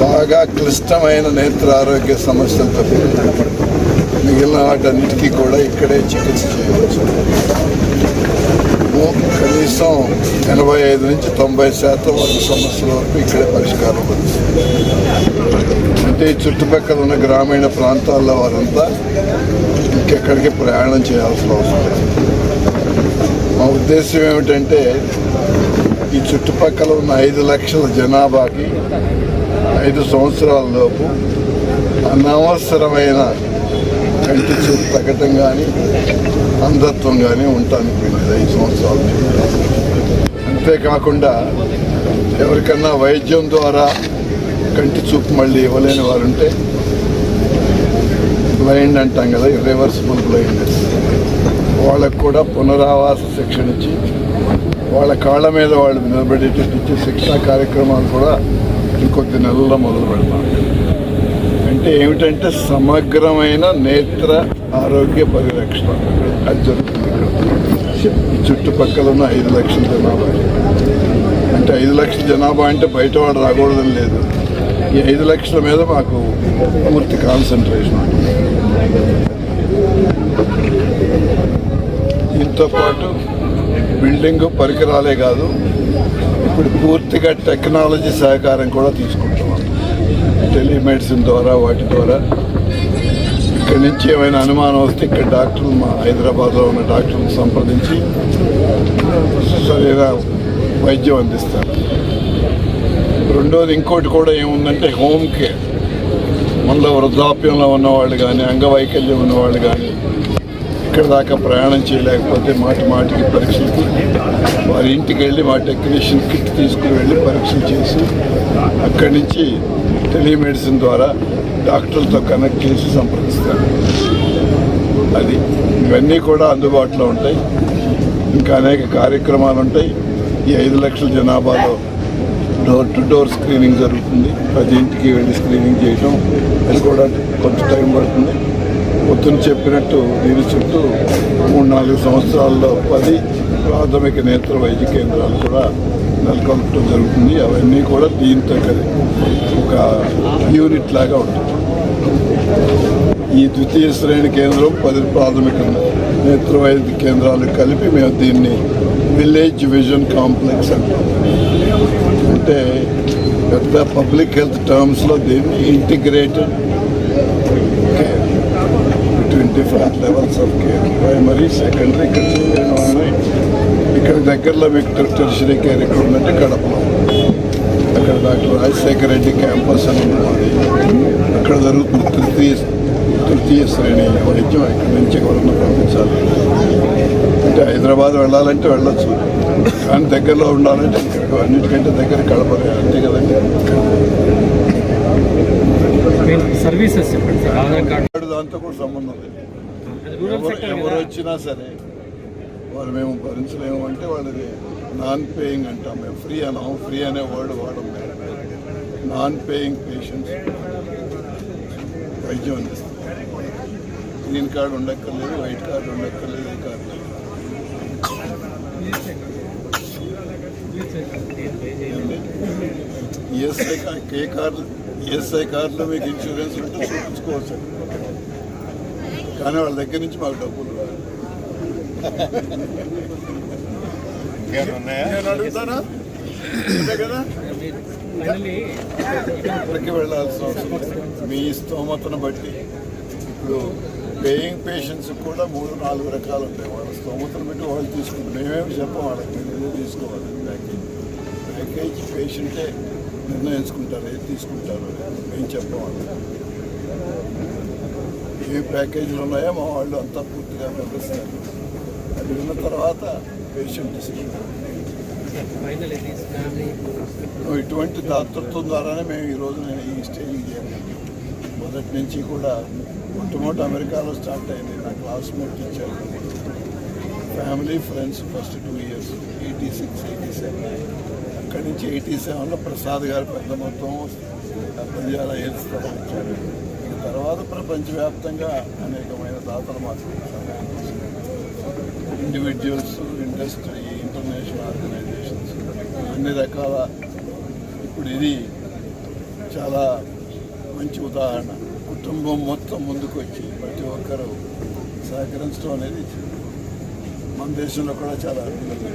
బాగా క్లిష్టమైన నేత్ర ఆరోగ్య సమస్యలతో మిగిలిన వాటన్నిటికీ కూడా ఇక్కడే చికిత్స చేయవచ్చు. కనీసం ఎనభై ఐదు నుంచి తొంభై శాతం వరకు సమస్యల వరకు ఇక్కడే పరిష్కారం అవుతుంది అంటే ఈ చుట్టుపక్కల ఉన్న గ్రామీణ ప్రాంతాల్లో వారంతా ఇంకెక్కడికి ప్రయాణం చేయాల్సిన అవసరం లేదు. మా ఉద్దేశం ఏమిటంటే ఈ చుట్టుపక్కల ఉన్న ఐదు లక్షల జనాభాకి ఐదు సంవత్సరాల లోపు అనవసరమైన కంటి చూపు తగ్గటం కానీ అంధత్వం కానీ ఉండటానికి వెళ్ళేది ఐదు సంవత్సరాలు. అంతేకాకుండా ఎవరికన్నా వైద్యం ద్వారా కంటి చూపు మళ్ళీ ఇవ్వలేని వారు ఉంటే బ్లైండ్ అంటాం కదా ఇర్రివర్సిబుల్ బ్లైండ్నెస్ వాళ్ళకు కూడా పునరావాస శిక్షణ ఇచ్చి వాళ్ళ కాళ్ళ మీద వాళ్ళు నిలబడేటట్టు ఇచ్చే శిక్షణ కార్యక్రమాలు కూడా ఇంకొద్ది నెలల్లో మొదలు పెడతాం. అంటే ఏమిటంటే సమగ్రమైన నేత్ర ఆరోగ్య పరిరక్షణ అది జరుగుతుంది ఇక్కడ. చుట్టుపక్కల ఉన్న ఐదు లక్షల జనాభా. అంటే ఐదు లక్షల జనాభా అంటే బయట వాడు రాకూడదని లేదు. ఈ ఐదు లక్షల మీద మాకు పూర్తి కాన్సన్ట్రేషన్ ఉంటుంది. దీంతో పాటు బిల్డింగ్ పరికరాలే కాదు ఇప్పుడు పూర్తిగా టెక్నాలజీ సహకారం కూడా తీసుకుంటున్నాం. టెలిమెడిసిన్ ద్వారా వాటి ద్వారా. ఇక్కడి నుంచి ఏమైనా అనుమానం వస్తే ఇక్కడ డాక్టర్లు మా హైదరాబాద్లో ఉన్న డాక్టర్లు సంప్రదించి సరైన వైద్యం అందిస్తారు. రెండోది ఇంకోటి కూడా ఏముందంటే హోమ్ కేర్ మనలో వృద్ధాప్యంలో ఉన్నవాళ్ళు కానీ అంగవైకల్యం ఉన్నవాళ్ళు కానీ ఇక్కడ దాకా ప్రయాణం చేయలేకపోతే మాటి మాటికి పరీక్షలకి వారి ఇంటికి వెళ్ళి మా టెక్నీషియన్ కిట్ తీసుకుని వెళ్ళి పరీక్షలు చేసి అక్కడి నుంచి టెలిమెడిసిన్ ద్వారా డాక్టర్లతో కనెక్ట్ చేసి సంప్రదిస్తారు. అది ఇవన్నీ కూడా అందుబాటులో ఉంటాయి. ఇంకా అనేక కార్యక్రమాలు ఉంటాయి. ఈ ఐదు లక్షల జనాభాలో డోర్ టు డోర్ స్క్రీనింగ్ జరుగుతుంది. ప్రతి ఇంటికి వెళ్ళి స్క్రీనింగ్ చేయటం. అది కూడా కొంచెం టైం పడుతుంది. పొద్దున చెప్పినట్టు దీని చుట్టూ మూడు నాలుగు సంవత్సరాల్లో పది ప్రాథమిక నేత్ర వైద్య కేంద్రాలు కూడా నెలకొల్పడం జరుగుతుంది. అవన్నీ కూడా దీంతో కలిపి ఒక యూనిట్ లాగా ఉంటుంది. ఈ ద్వితీయ శ్రేణి కేంద్రం పది ప్రాథమిక నేత్ర వైద్య కేంద్రాలు కలిపి మేము దీన్ని విలేజ్ విజన్ కాంప్లెక్స్ అంటాం. అంటే పెద్ద పబ్లిక్ హెల్త్ టర్మ్స్లో దీన్ని integrated different levels of care primary secondary ఇక్కడ ఉన్నాయి ఇక్కడ దగ్గరలో మీకు టెరిషరీ కేర్ ఎక్కడ ఉందంటే కడపలో. అక్కడ డాక్టర్ రాజశేఖర రెడ్డి క్యాంపస్ అని ఉన్నది అక్కడ జరుగుతున్న తృతీయ తృతీయ శ్రేణి వైద్యం ఇక్కడ నుంచి ఎవరన్నా పంపించాలి అంటే హైదరాబాద్ వెళ్ళాలంటే వెళ్ళచ్చు. కానీ దగ్గరలో ఉండాలంటే ఇక్కడికి అన్నిటికంటే దగ్గర కడపలే. అంతే కదండి. సర్వీసెస్ చెప్పండి సార్. ఆధార్ కార్డు దాంతో కూడా సంబంధం లేదు. ఎవరు వచ్చినా సరే వాళ్ళు మేము భరించలేము అంటే వాళ్ళది నాన్ పేయింగ్ అంటాం మేము. ఫ్రీ అన్నాం. ఫ్రీ అనే వర్డ్ వాడం మేము నాన్ పేయింగ్ పేషెంట్స్ వైద్యం అందిస్తాం గ్రీన్ కార్డు ఉండక్కర్లేదు వైట్ కార్డు ఉండక్కర్లేదు ఏ కార్డు. ఈఎస్ఐ కా- ఏ కార్డు ఈఎస్ఐ కార్డులో మీకు ఇన్సూరెన్స్ ఉంటే చూపించుకోవచ్చు. కానీ వాళ్ళ దగ్గర నుంచి మాకు డబ్బులు. నేను అడుగుతానా కదా? ఫైనలీ ఎక్కడికి వెళ్ళాల్సిన అవసరం. మీ స్తోమతను బట్టి ఇప్పుడు పేయింగ్ పేషెంట్స్ కూడా మూడు నాలుగు రకాలు ఉంటాయి. వాళ్ళ స్తోమతను బట్టి వాళ్ళు తీసుకుంటారు. మేమేమి చెప్పం వాళ్ళకి మీరు ఏదో తీసుకోవాలి. ప్యాకేజ్ ప్యాకేజ్ పేషెంటే నిర్ణయించుకుంటారు. ఏది తీసుకుంటారు. మేము చెప్పం వాళ్ళకి. ఏ ప్యాకేజీలు ఉన్నాయో మా వాళ్ళు అంతా పూర్తిగా వివరిస్తారు అది విన్న తర్వాత పేషెంట్ డిసిషన్ ఫైనల్ ఇది ఫ్యామిలీ ఇటువంటి దాతృత్వం ద్వారానే మేము ఈ రోజు ఈ స్టేజ్కి చేరాం మొదటి నుంచి కూడా మొట్టమొదటి అమెరికాలో స్టార్ట్ అయింది నా classmate teacher family friends first two years eighty six eighty seven అక్కడి నుంచి ఎయిటీ సెవెన్లో ప్రసాద్ గారు పెద్ద మొత్తం బంజారా హిల్స్ ఇచ్చారు కాదు ప్రపంచవ్యాప్తంగా అనేకమైన దాతలు మాకు ఇండివిజువల్స్ ఇండస్ట్రీ ఇంటర్నేషనల్ ఆర్గనైజేషన్స్ అన్ని రకాల ఇప్పుడు ఇది చాలా మంచి ఉదాహరణ. కుటుంబం మొత్తం ముందుకు వచ్చి ప్రతి ఒక్కరూ సహకరించడం అనేది మన దేశంలో కూడా చాలా అభివృద్ధి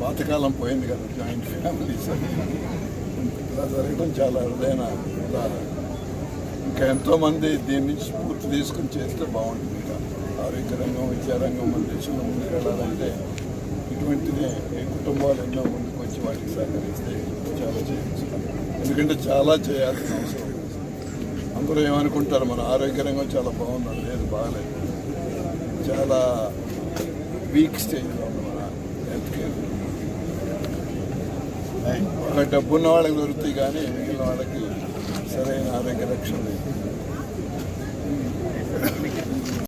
పాతకాలం పోయింది కదా జాయింట్ ఫ్యామిలీస్ ఇలా జరగడం చాలా అరుదైన ఉదాహరణ. ఇంకా ఎంతోమంది దీని నుంచి స్ఫూర్తి తీసుకుని చేస్తే బాగుంటుంది. ఇంకా ఆరోగ్య రంగం విద్యారంగం మన దేశంలో ముందుకు వెళ్ళాలంటే ఇటువంటిదే ఈ కుటుంబాలు ఎన్నో ముందుకు వచ్చి వాటికి సహకరిస్తే చాలా చేయొచ్చు. ఎందుకంటే చాలా చేయాల్సిన అవసరం. అందరూ ఏమనుకుంటారు మన ఆరోగ్య రంగం చాలా బాగున్నది లేదు బాగలేదు. చాలా వీక్ స్టేజ్లో ఉంది మన హెల్త్ కేర్. ఒక డబ్బున్న వాళ్ళకి దొరుకుతాయి కానీ మిగిలిన వాళ్ళకి సరైన ఆరోగ్య రక్షణ లేదు.